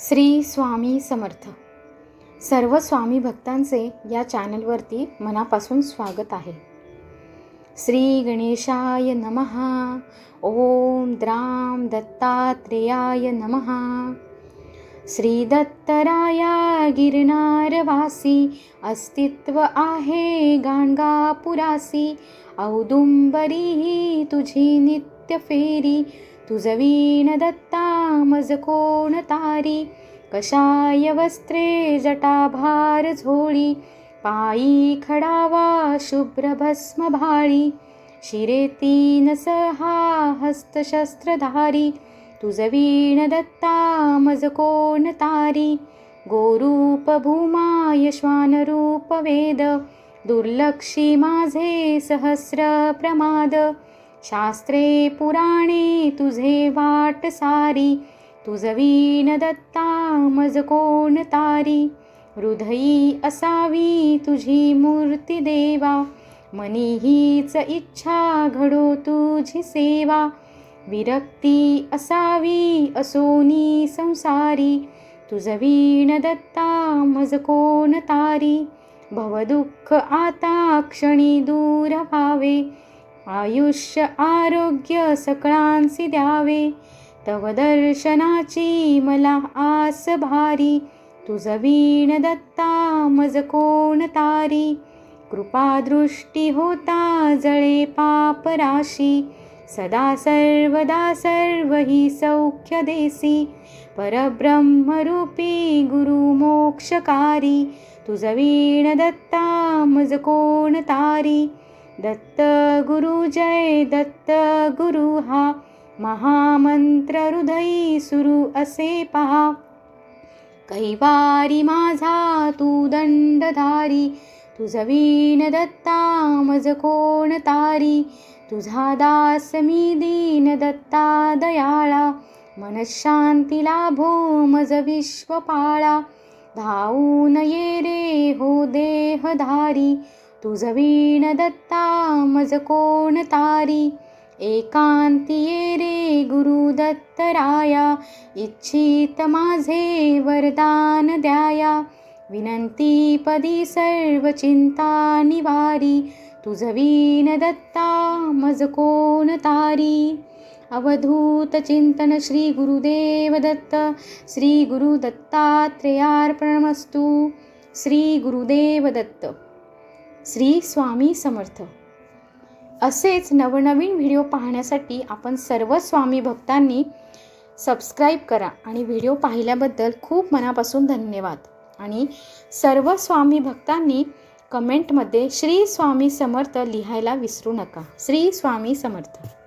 श्री स्वामी समर्थ. सर्व स्वामी भक्तांचे या चॅनलवरती मनापासून स्वागत आहे. श्री गणेशाय नमहा ओम द्राम दत्तात्रेयाय नमहा श्री दत्तराया गिरनारवासी अस्तित्व आहे गाणगापुरासी औदुंबरी ही तुझी नित्य फेरी तुझवीण दत्ता मज कोण तारी? कशाय वस्त्रे जटाभार झोळी पायी खडावा शुभ्र भस्म भाळी. शिरे तीन सहा हस्तशस्त्रधारी तुझवीण दत्ता मज कोण तारी? गोरूप भूमा यश्वानरूप वेद. दुर्लक्षी माझे सहस्र प्रमाद. शास्त्रे पुराणे तुझे वाट सारी. तुझवीन दत्ता मज कोण तारी. हृदयी असावी तुझी मूर्ती देवा. मनी हीच इच्छा घडो तुझी सेवा. विरक्ती असावी असोनी संसारी. तुझवीण दत्ता मज कोण तारी. भवदुःख आता क्षणी दूर व्हावे. आयुष्य आरोग्य सकळांसी द्यावे. तव दर्शनाची मला आस भारी. तुझ वीण दत्ता मज कोण तारी? कृपादृष्टी होता जळे पाप राशी. सदा सर्वदा सर्व ही सौख्य देसी. परब्रह्मरूपी गुरु मोक्षकारी. तुझ वीण दत्ता मज कोण तारी? दत्त गुरु जय दत्त गुरु हा. महामंत्र हृदयी सुरू असे पहा. कैवारी माझा तू दंडधारी. तुझवीन दत्ता मज कोण तारी. तुझा दास मी दीन दत्ता दयाळा. मनशांती लाभो मज विश्वपाळा धावून ये रे हो देहधारी तुझवीण दत्ता मज कोण तारी? एकांतिये रे गुरु दत्तराया इच्छित माझे वरदान द्याया. विनंती पदी सर्व चिंता निवारी. तुझवीन दत्ता मज कोण तारी? अवधूत चिंतन श्री गुरुदेव दत्त. श्री गुरु दत्तात्रेयार्पणमस्तु. श्री गुरुदेव दत्त. श्री स्वामी समर्थ. असेच नवनवीन व्हिडिओ पाहण्यासाठी आपण सर्व स्वामी भक्तांनी सबस्क्राईब करा आणि व्हिडिओ पाहिल्याबद्दल खूप मनापासून धन्यवाद. आणि सर्व स्वामी भक्तांनी कमेंटमध्ये श्री स्वामी समर्थ लिहायला विसरू नका. श्री स्वामी समर्थ.